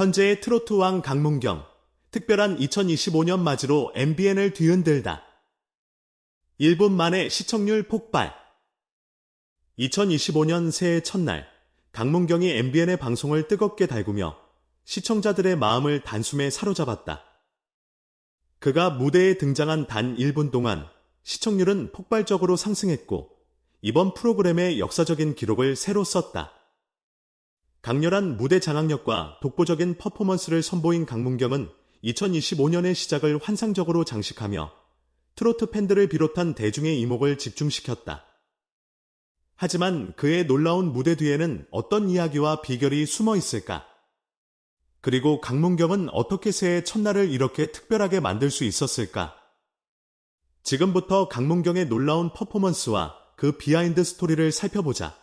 현재의 트로트 왕 강문경, 특별한 2025년 맞이로 MBN을 뒤흔들다. 1분 만에 시청률 폭발. 2025년 새해 첫날, 강문경이 MBN의 방송을 뜨겁게 달구며 시청자들의 마음을 단숨에 사로잡았다. 그가 무대에 등장한 단 1분 동안 시청률은 폭발적으로 상승했고 이번 프로그램의 역사적인 기록을 새로 썼다. 강렬한 무대 장악력과 독보적인 퍼포먼스를 선보인 강문경은 2025년의 시작을 환상적으로 장식하며 트로트 팬들을 비롯한 대중의 이목을 집중시켰다. 하지만 그의 놀라운 무대 뒤에는 어떤 이야기와 비결이 숨어 있을까? 그리고 강문경은 어떻게 새해 첫날을 이렇게 특별하게 만들 수 있었을까? 지금부터 강문경의 놀라운 퍼포먼스와 그 비하인드 스토리를 살펴보자.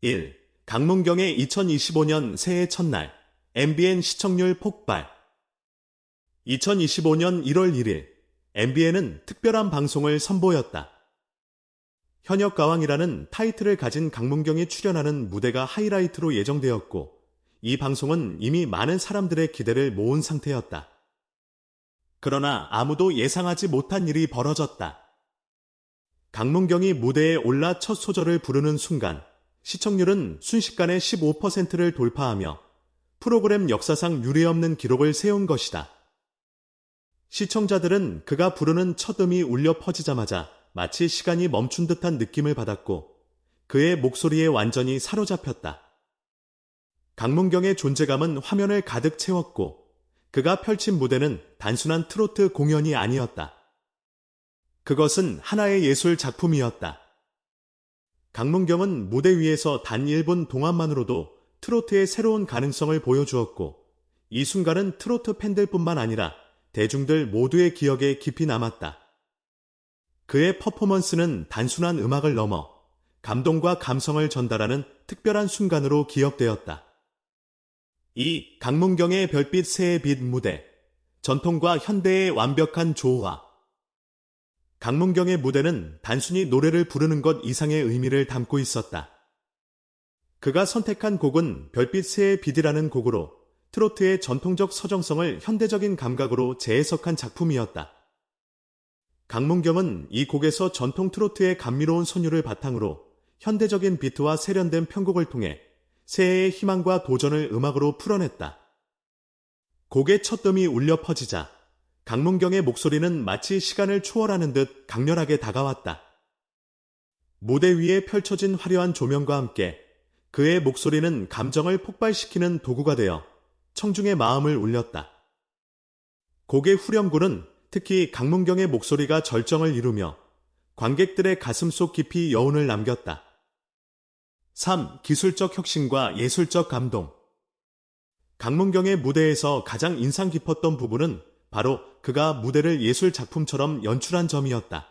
1. 강문경의 2025년 새해 첫날 MBN 시청률 폭발 2025년 1월 1일 MBN은 특별한 방송을 선보였다. 현역 가왕이라는 타이틀을 가진 강문경이 출연하는 무대가 하이라이트로 예정되었고 이 방송은 이미 많은 사람들의 기대를 모은 상태였다. 그러나 아무도 예상하지 못한 일이 벌어졌다. 강문경이 무대에 올라 첫 소절을 부르는 순간 시청률은 순식간에 15%를 돌파하며 프로그램 역사상 유례없는 기록을 세운 것이다. 시청자들은 그가 부르는 첫 음이 울려 퍼지자마자 마치 시간이 멈춘 듯한 느낌을 받았고 그의 목소리에 완전히 사로잡혔다. 강문경의 존재감은 화면을 가득 채웠고 그가 펼친 무대는 단순한 트로트 공연이 아니었다. 그것은 하나의 예술 작품이었다. 강문경은 무대 위에서 단 1분 동안만으로도 트로트의 새로운 가능성을 보여주었고 이 순간은 트로트 팬들뿐만 아니라 대중들 모두의 기억에 깊이 남았다. 그의 퍼포먼스는 단순한 음악을 넘어 감동과 감성을 전달하는 특별한 순간으로 기억되었다. 이 강문경의 별빛 새의 빛 무대, 전통과 현대의 완벽한 조화. 강문경의 무대는 단순히 노래를 부르는 것 이상의 의미를 담고 있었다. 그가 선택한 곡은 별빛 새의 빛이라는 곡으로 트로트의 전통적 서정성을 현대적인 감각으로 재해석한 작품이었다. 강문경은 이 곡에서 전통 트로트의 감미로운 선율을 바탕으로 현대적인 비트와 세련된 편곡을 통해 새해의 희망과 도전을 음악으로 풀어냈다. 곡의 첫 음이 울려 퍼지자 강문경의 목소리는 마치 시간을 초월하는 듯 강렬하게 다가왔다. 무대 위에 펼쳐진 화려한 조명과 함께 그의 목소리는 감정을 폭발시키는 도구가 되어 청중의 마음을 울렸다. 곡의 후렴구는 특히 강문경의 목소리가 절정을 이루며 관객들의 가슴 속 깊이 여운을 남겼다. 3. 기술적 혁신과 예술적 감동 강문경의 무대에서 가장 인상 깊었던 부분은 바로 그가 무대를 예술 작품처럼 연출한 점이었다.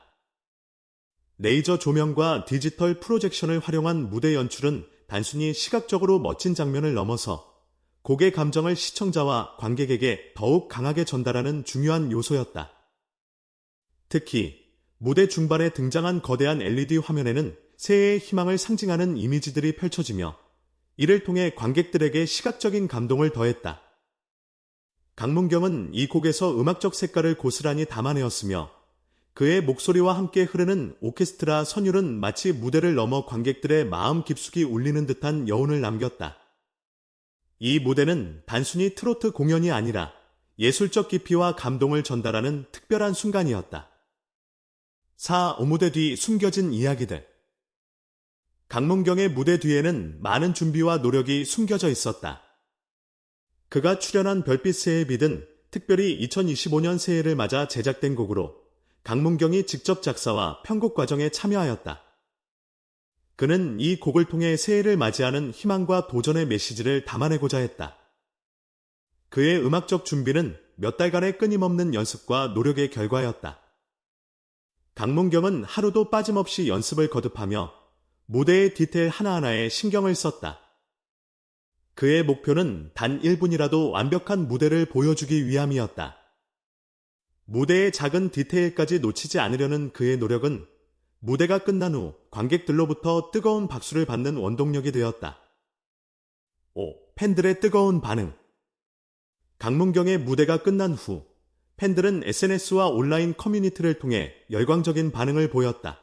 레이저 조명과 디지털 프로젝션을 활용한 무대 연출은 단순히 시각적으로 멋진 장면을 넘어서 곡의 감정을 시청자와 관객에게 더욱 강하게 전달하는 중요한 요소였다. 특히 무대 중반에 등장한 거대한 LED 화면에는 새해의 희망을 상징하는 이미지들이 펼쳐지며 이를 통해 관객들에게 시각적인 감동을 더했다. 강문경은 이 곡에서 음악적 색깔을 고스란히 담아내었으며 그의 목소리와 함께 흐르는 오케스트라 선율은 마치 무대를 넘어 관객들의 마음 깊숙이 울리는 듯한 여운을 남겼다. 이 무대는 단순히 트로트 공연이 아니라 예술적 깊이와 감동을 전달하는 특별한 순간이었다. 4. 오무대 뒤 숨겨진 이야기들 강문경의 무대 뒤에는 많은 준비와 노력이 숨겨져 있었다. 그가 출연한 별빛 새의 빛은 특별히 2025년 새해를 맞아 제작된 곡으로 강문경이 직접 작사와 편곡 과정에 참여하였다. 그는 이 곡을 통해 새해를 맞이하는 희망과 도전의 메시지를 담아내고자 했다. 그의 음악적 준비는 몇 달간의 끊임없는 연습과 노력의 결과였다. 강문경은 하루도 빠짐없이 연습을 거듭하며 무대의 디테일 하나하나에 신경을 썼다. 그의 목표는 단 1분이라도 완벽한 무대를 보여주기 위함이었다. 무대의 작은 디테일까지 놓치지 않으려는 그의 노력은 무대가 끝난 후 관객들로부터 뜨거운 박수를 받는 원동력이 되었다. 5. 팬들의 뜨거운 반응 강문경의 무대가 끝난 후 팬들은 SNS와 온라인 커뮤니티를 통해 열광적인 반응을 보였다.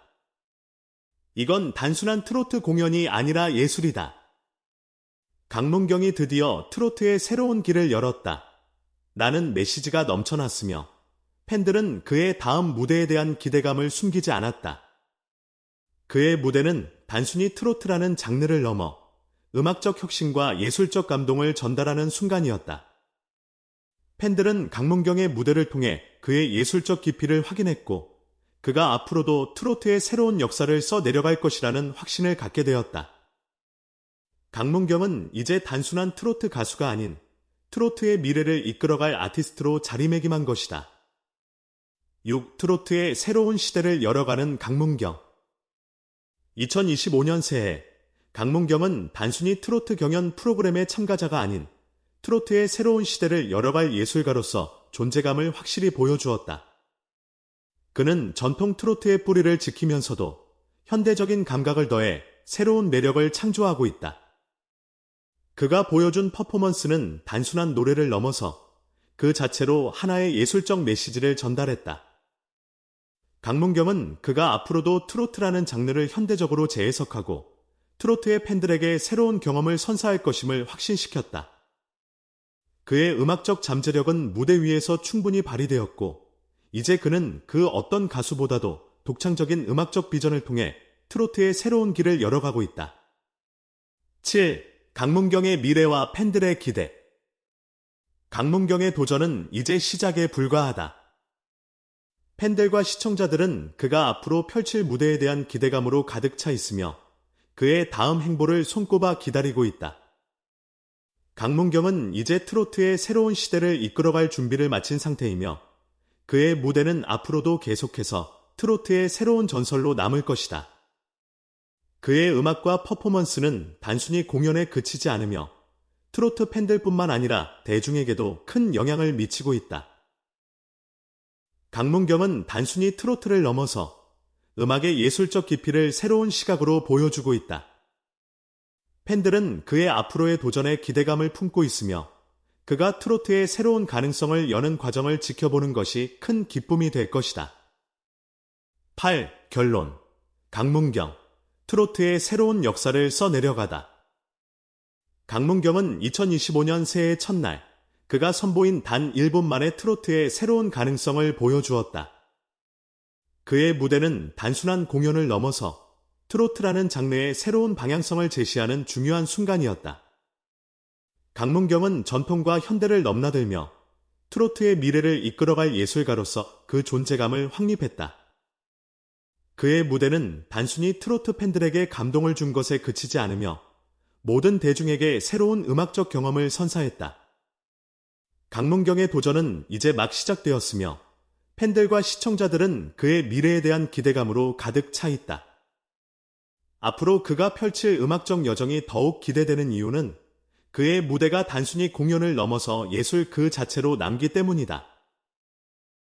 이건 단순한 트로트 공연이 아니라 예술이다. 강문경이 드디어 트로트의 새로운 길을 열었다. 나는 메시지가 넘쳐났으며 팬들은 그의 다음 무대에 대한 기대감을 숨기지 않았다. 그의 무대는 단순히 트로트라는 장르를 넘어 음악적 혁신과 예술적 감동을 전달하는 순간이었다. 팬들은 강문경의 무대를 통해 그의 예술적 깊이를 확인했고 그가 앞으로도 트로트의 새로운 역사를 써 내려갈 것이라는 확신을 갖게 되었다. 강문경은 이제 단순한 트로트 가수가 아닌 트로트의 미래를 이끌어갈 아티스트로 자리매김한 것이다. 6. 트로트의 새로운 시대를 열어가는 강문경 2025년 새해 강문경은 단순히 트로트 경연 프로그램의 참가자가 아닌 트로트의 새로운 시대를 열어갈 예술가로서 존재감을 확실히 보여주었다. 그는 전통 트로트의 뿌리를 지키면서도 현대적인 감각을 더해 새로운 매력을 창조하고 있다. 그가 보여준 퍼포먼스는 단순한 노래를 넘어서 그 자체로 하나의 예술적 메시지를 전달했다. 강문경은 그가 앞으로도 트로트라는 장르를 현대적으로 재해석하고 트로트의 팬들에게 새로운 경험을 선사할 것임을 확신시켰다. 그의 음악적 잠재력은 무대 위에서 충분히 발휘되었고, 이제 그는 그 어떤 가수보다도 독창적인 음악적 비전을 통해 트로트의 새로운 길을 열어가고 있다. 7. 강문경의 미래와 팬들의 기대. 강문경의 도전은 이제 시작에 불과하다. 팬들과 시청자들은 그가 앞으로 펼칠 무대에 대한 기대감으로 가득 차 있으며 그의 다음 행보를 손꼽아 기다리고 있다. 강문경은 이제 트로트의 새로운 시대를 이끌어갈 준비를 마친 상태이며 그의 무대는 앞으로도 계속해서 트로트의 새로운 전설로 남을 것이다. 그의 음악과 퍼포먼스는 단순히 공연에 그치지 않으며 트로트 팬들뿐만 아니라 대중에게도 큰 영향을 미치고 있다. 강문경은 단순히 트로트를 넘어서 음악의 예술적 깊이를 새로운 시각으로 보여주고 있다. 팬들은 그의 앞으로의 도전에 기대감을 품고 있으며 그가 트로트의 새로운 가능성을 여는 과정을 지켜보는 것이 큰 기쁨이 될 것이다. 8. 결론. 강문경. 트로트의 새로운 역사를 써내려가다. 강문경은 2025년 새해 첫날, 그가 선보인 단 1분 만에 트로트의 새로운 가능성을 보여주었다. 그의 무대는 단순한 공연을 넘어서 트로트라는 장르의 새로운 방향성을 제시하는 중요한 순간이었다. 강문경은 전통과 현대를 넘나들며 트로트의 미래를 이끌어갈 예술가로서 그 존재감을 확립했다. 그의 무대는 단순히 트로트 팬들에게 감동을 준 것에 그치지 않으며 모든 대중에게 새로운 음악적 경험을 선사했다. 강문경의 도전은 이제 막 시작되었으며 팬들과 시청자들은 그의 미래에 대한 기대감으로 가득 차 있다. 앞으로 그가 펼칠 음악적 여정이 더욱 기대되는 이유는 그의 무대가 단순히 공연을 넘어서 예술 그 자체로 남기 때문이다.